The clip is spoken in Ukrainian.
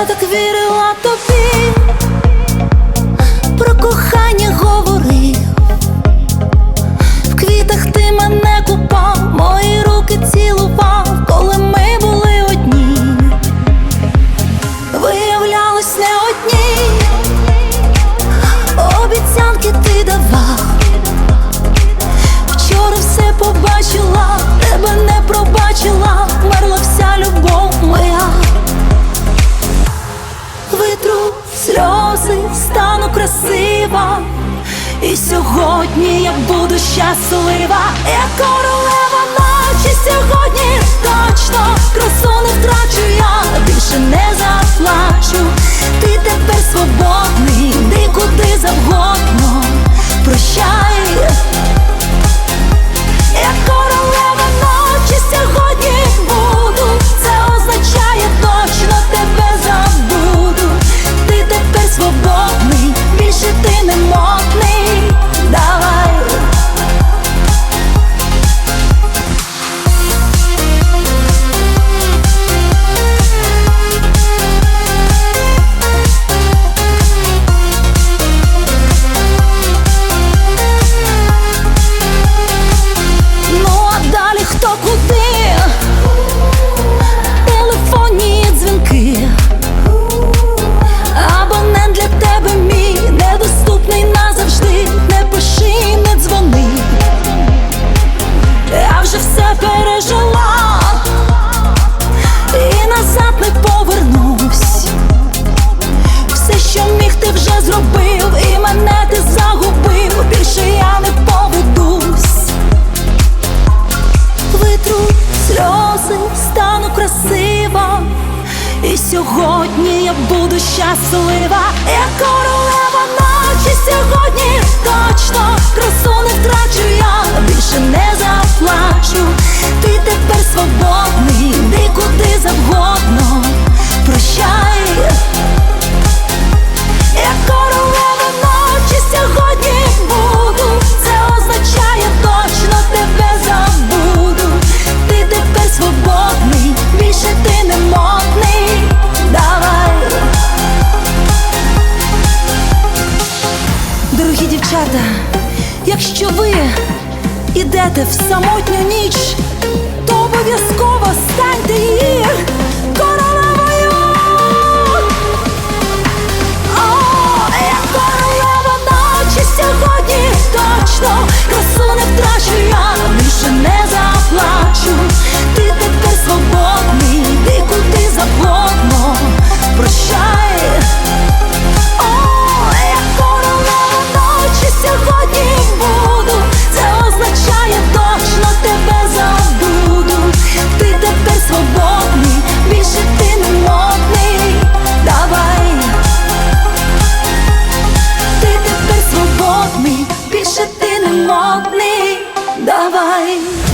Kaldı kvirü диво. І сьогодні я буду щаслива, я королева ночі сьогодні точно. Сьогодні я буду щаслива, я королева ночі сьогодні точно. Дорогі дівчата, якщо ви ідете в самотню ніч. давай.